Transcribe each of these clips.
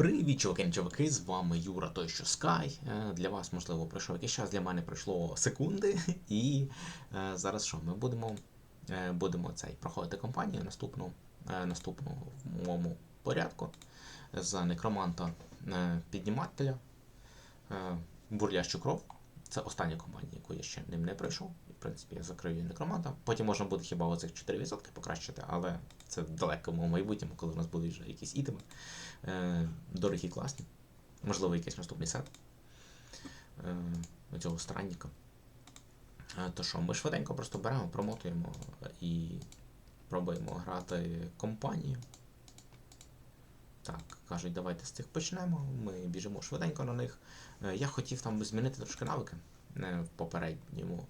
Привіт, чуваки, чуваки, з вами Юра, той що Sky. Е, Для вас, можливо, пройшов якийсь час, для мене пройшло секунди. І е, зараз що? Ми будемо, е, будемо цей, проходити кампанію наступну, наступну в моєму порядку за некроманта піднімателя бурлящу кров. Це остання компанія, яку я ще ним не пройшов. В принципі, я закрию некроманта. Потім можна буде хіба оцих 4% покращити, але це в далекому майбутньому, коли у нас будуть вже якісь ітеми. Е, дорогі класні. Можливо, якийсь наступний сет е, цього странника. Е, то що, ми швиденько просто беремо, промотуємо і пробуємо грати компанію. Так, кажуть, давайте з цих почнемо. Ми біжимо швиденько на них. Е, Я хотів там змінити трошки навики е, в попередньому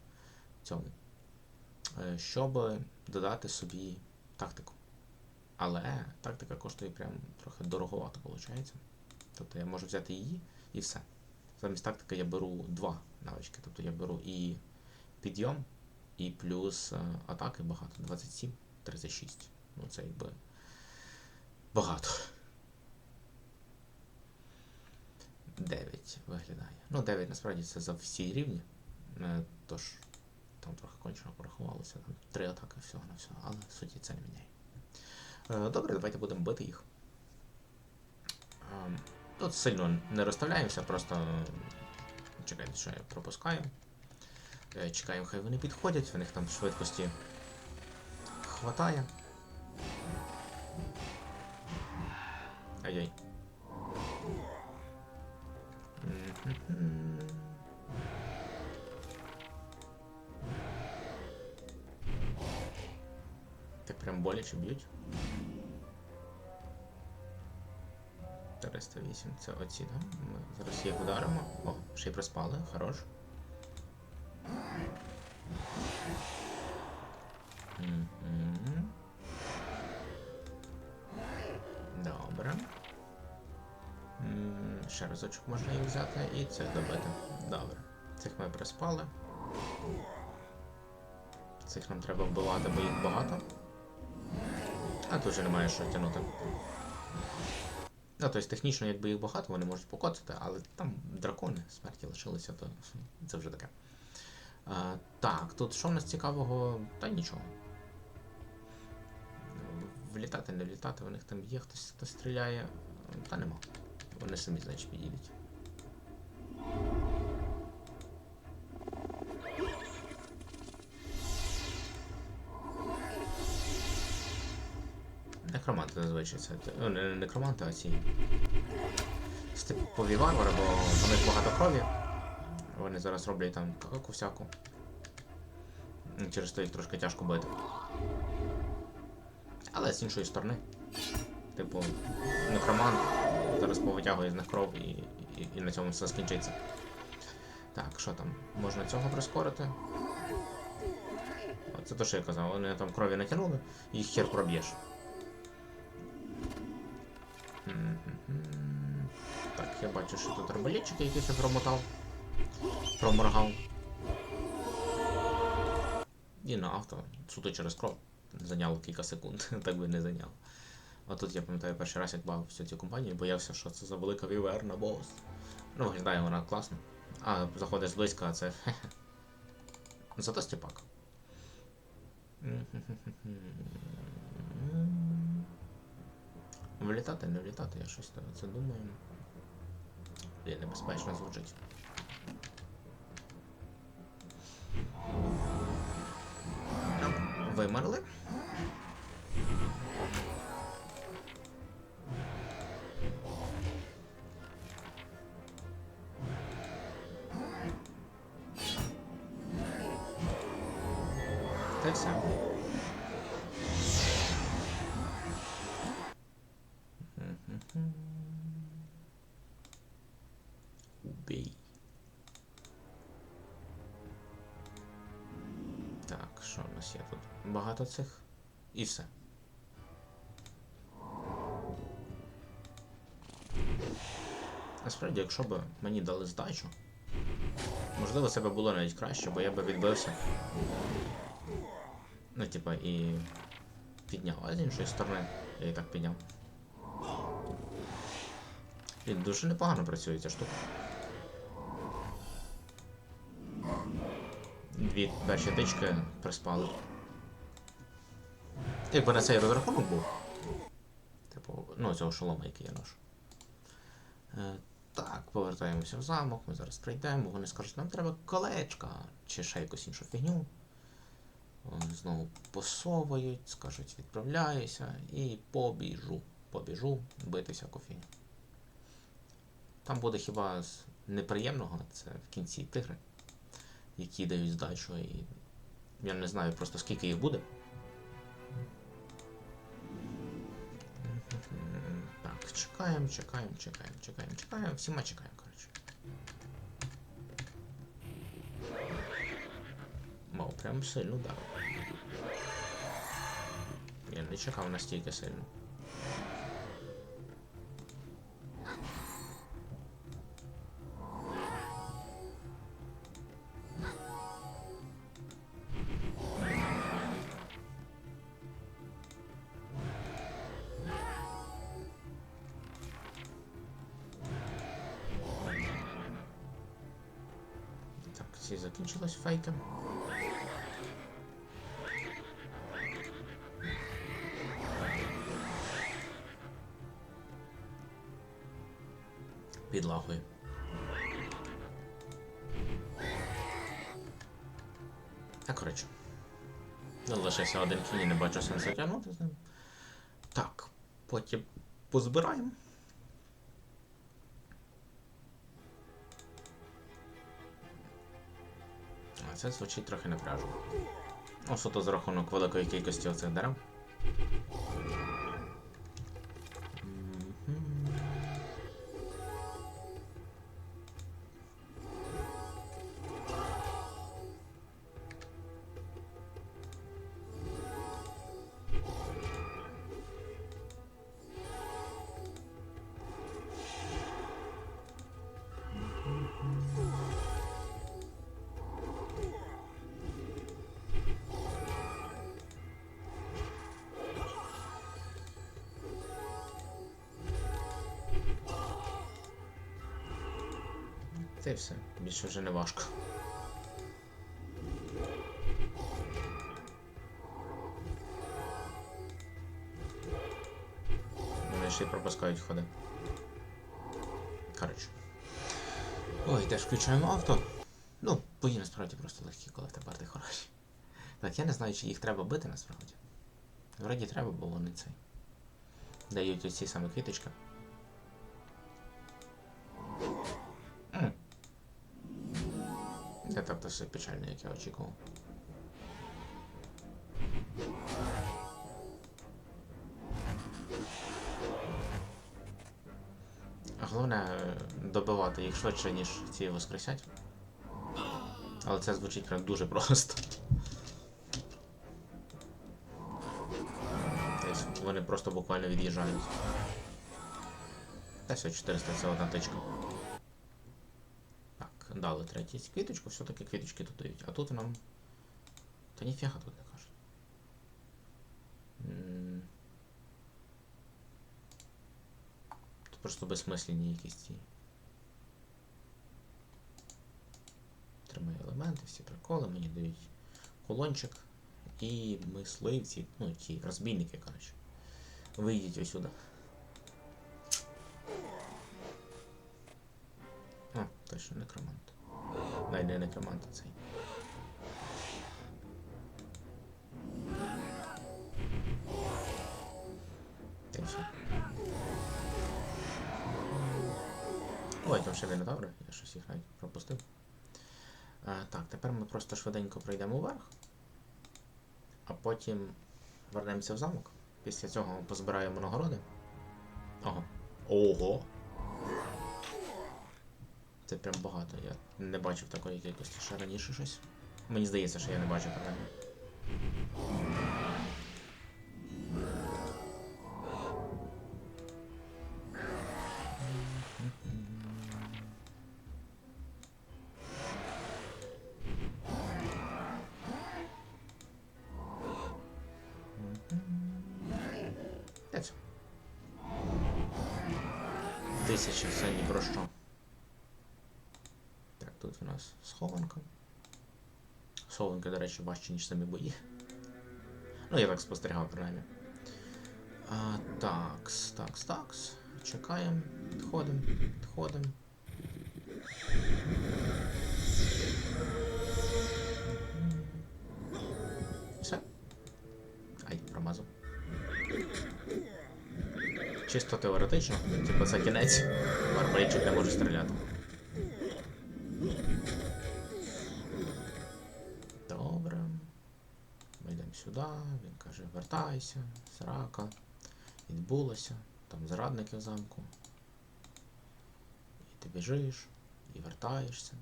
цьому, е, щоб додати собі тактику. Але тактика коштує прям трохи дороговато, виходить. Тобто я можу взяти її і все. Замість тактики я беру два навички. Тобто я беру і підйом, і плюс е, атаки багато. 27, 36. Ну це якби багато. 9 виглядає. Ну, 9 насправді це за всі рівні. Е, Тож там трохи кончено порахувалося. Там 3 атаки всього на всього, але суті це не міняє. Е, Добре, давайте будемо бити їх. Ем, Тут сильно не розставляємося, просто чекайте, що я пропускаю. Е, Чекаємо, хай вони підходять, в них там швидкості хватає. Ай-яй. Так прям боляче б'ють. 308 це оці, да? Ми зараз їх ударимо. О, ще й проспали, хорош. Добре. М, Ще разочок можна їх взяти і цих добити. Добре. Цих ми приспали. Цих нам треба вбивати, бо їх багато. А тут вже немає що тягнути. Ну, тобто технічно, якби їх багато, вони можуть покоцати, але там дракони смерті лишилися, то це вже таке. А, так, тут що в нас цікавого? Та нічого. Влітати, не влітати, у них там є хтось, хто стріляє. Та нема. Вони самі, значить, підійдуть. Це. Ну, не не некроманти, а ці. Степові варвари, бо в них багато крові. Вони зараз роблять там какаку всяку. Через то їх трошки тяжко бити. Але з іншої сторони. Типу, некромант зараз повитягує з них кров і, і, і на цьому все скінчиться. Так, що там? Можна цього прискорити. Це те, що я казав, вони там крові натягнули, їх хер проб'єш. Бачу, що тут арбалетчик якийсь промотав. Проморгав. І на авто, суто через кров. Зайняло кілька секунд, так би не зайняло. А тут я пам'ятаю перший раз, як бав всю цю компанію, боявся, що це за велика віверна бос. Ну, виглядає вона класно. А заходиш зблизька, а це. Зато степак. Влітати, не влітати, я щось це думаю. Є небезпечно звучить. Вимерли. Так, що у нас є тут? Багато цих. І все. Насправді, якщо б мені дали здачу, можливо, це би було навіть краще, бо я би відбився. Ну, типа, і підняв, а з іншої сторони я і так підняв. І дуже непогано працює ця штука. Дві перші тички приспали. Якби на цей розрахунок був. Типу, ну, цього шолома, який я ношу. Е, так, повертаємося в замок, ми зараз прийдемо, вони скажуть, нам треба колечка чи ще якусь іншу фігню. Вони знову посовують, скажуть, відправляюся і побіжу. Побіжу битися в. Там буде хіба неприємного, це в кінці тигри, які дають здачу, і я не знаю просто скільки їх буде. Так, чекаємо, чекаємо, чекаємо, чекаємо, чекаємо, всіма чекаємо, коротше. Мав прям сильно дав. Я не чекав настільки сильно. Ці закінчилось фейки. Підлагою. А коротше. Ну, лишився один кінь і не бачу сенсу тягнути з ним. Так, потім позбираємо. Це звучить трохи напряжно. Ось ото за рахунок великої кількості оцих дерев. Це все. Більше вже не важко. Вони ще й пропускають ходи. Коротше. Ой, теж включаємо авто. Ну, бої насправді просто легкі, коли в тебе парти хороші. Так, я не знаю, чи їх треба бити насправді. Вроді треба, бо вони цей. Дають оці саме квіточки. Не так все печально, як я очікував. Головне е, добивати їх швидше, ніж ці воскресять. Але це звучить прям дуже просто. Тобто вони просто буквально від'їжджають. Та все, 400 це одна тичка. Дали третій квіточку, все-таки квіточки тут дають. А тут нам. Та ніфіга тут не кажуть. Тут просто безсмислені якісь ці. Тримає елементи, всі приколи, мені дають колончик і мисливці, ну ті розбійники, коротше. Вийдіть ось сюди. А, точно некромант. Дай не некромант а цей. Ой, там ще мінотаври, я щось їх навіть пропустив. А, так, тепер ми просто швиденько пройдемо вверх, а потім вернемося в замок. Після цього позбираємо нагороди. Ого. Ого! Це прям багато. Я не бачив такої кількості ще раніше щось. Мені здається, що я не бачив принаймні. Все. Тисяча це ні про що. Так, тут у нас схованка. Схованки, до речі, важче, ніж самі бої. Ну, я так спостерігав, принаймні. Такс, такс, такс. Чекаємо, підходимо, підходимо. Все. Ай, промазав. Чисто теоретично, типу це кінець. Барбарічок не може стріляти. Вертайся, срака. Відбулося, там зрадники в замку. І ти біжиш, і вертаєшся.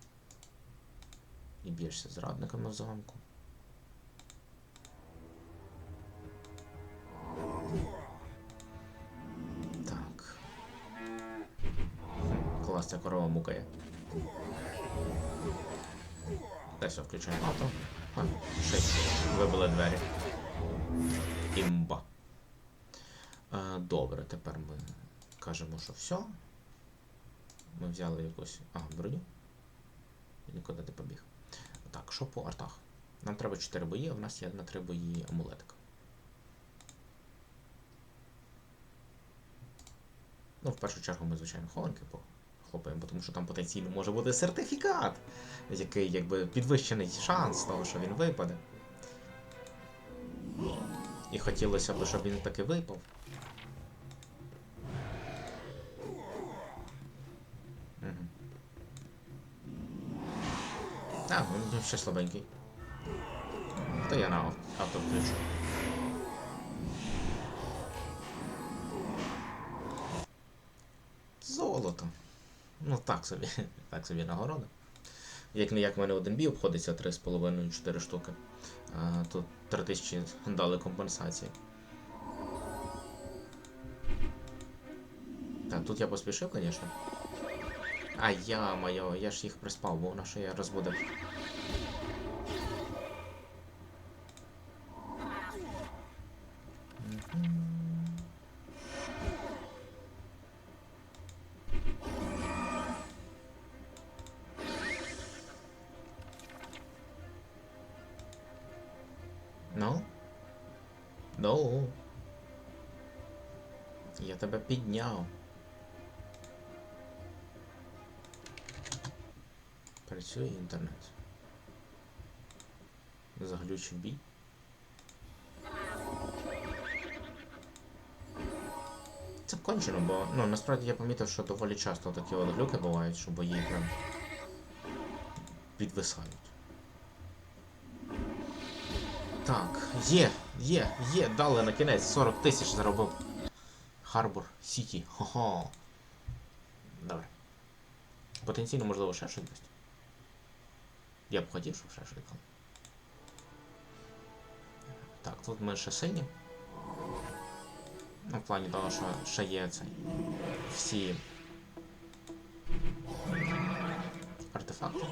І б'єшся зрадниками в замку. Так. Клас, корова мукає. Все, включаємо авто. Шесть. Вибили двері. Імба. Е, Добре, тепер ми кажемо, що все. Ми взяли якусь. Ага, броню. Нікуди не побіг. Так, що по артах? Нам треба 4 бої, а в нас є на 3 бої амулетик. Ну, в першу чергу ми, звичайно, хованки похлопаємо, тому що там потенційно може бути сертифікат, який якби підвищений шанс того, що він випаде. І хотілося б, щоб він таки випав. А, він ще слабенький. Та я на авто включу. Золото. Ну так собі, так собі нагорода. Як не як в мене один бій обходиться 3,5-4 штуки. Тут 3000 дали компенсації. Так, тут я поспішив, звісно. А я моє, я ж їх приспав, бо вона я розбудив. Ну. Я тебе підняв. Працює інтернет. Заглючив бій. Це кончено, бо ну насправді я помітив, що доволі часто такі от глюки бувають, що бої прям підвисають. Так, є, є, є, дали на кінець 40 тисяч заробив. Харбор Сіті. Хо-хо. Добре. Потенційно, можливо, ще щось дасть. Я б хотів, щоб ще щось дало. Так, тут ми ще сині. Ну, в плані того, що ще є цей. Всі артефакти.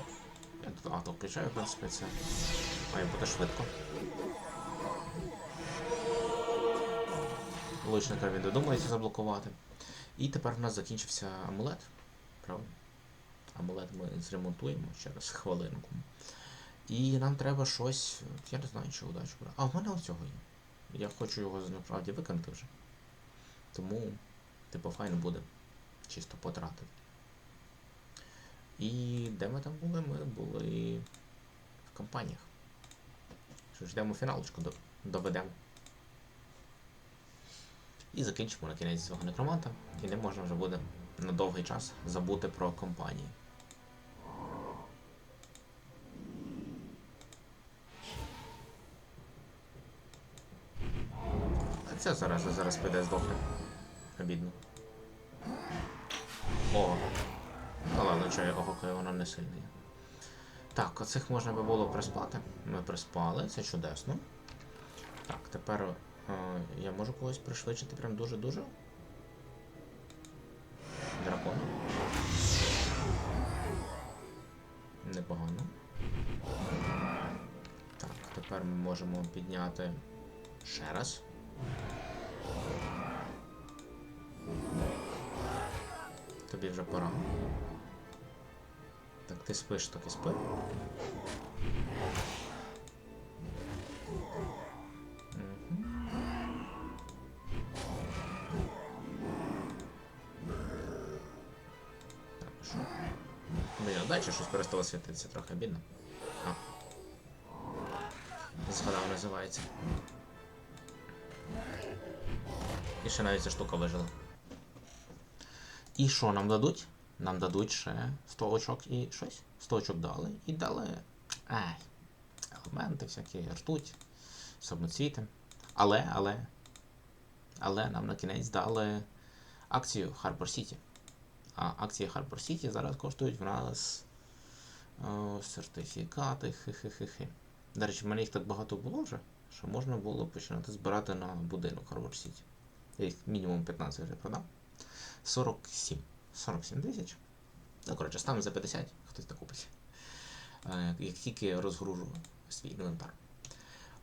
Я тут авто включаю, в принципі, це має бути швидко. Лучника він додумається заблокувати. І тепер в нас закінчився амулет. Правильно? Амулет ми зремонтуємо через хвилинку. І нам треба щось. Я не знаю, чи удачу брати. А в мене оцього є. Я хочу його насправді виконати вже. Тому, типу, файно буде чисто потратити. І де ми там були? Ми були в компаніях. Що ж, йдемо фіналочку, доведемо. І закінчимо на кінець свого некроманта. І не можна вже буде на довгий час забути про компанії. А це зараз зараз піде здохне. Обідно. О. Що я огукаю, воно не сильне. Так, оцих можна би було приспати. Ми приспали, це чудесно. Так, тепер е, я можу когось пришвидшити прям дуже-дуже. Дракона. Непогано. Так, тепер ми можемо підняти ще раз. Тобі вже пора. Так ти спиш, так і спи. Блін, а дача щось перестало світитися трохи бідно. А. Згадав називається. І ще навіть ця штука вижила. І що нам дадуть? Нам дадуть ще 100 очок і щось. 100 очок дали. І дали. Ай. Елементи всякі, ртуть, самоцвіти. Але, але. Але нам на кінець дали акцію Harbor City. А акції Harbor City зараз коштують в нас о, сертифікати. Хи-хи-хи-хи. До речі, в мене їх так багато було вже, що можна було починати збирати на будинок Harbor City. Я їх мінімум 15 вже продав. 47. 47 тисяч. Ну, коротше, ставимо за 50, хтось так купить. Е, Як тільки розгружу свій інвентар.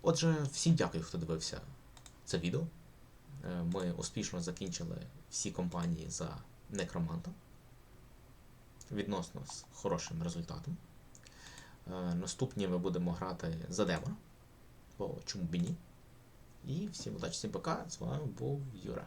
Отже, всім дякую, хто дивився це відео. Е, Ми успішно закінчили всі компанії за некромантом. Відносно з хорошим результатом. Е, Наступні ми будемо грати за демона. Бо чому б і ні? І всім удачі, всім пока. З вами був Юра.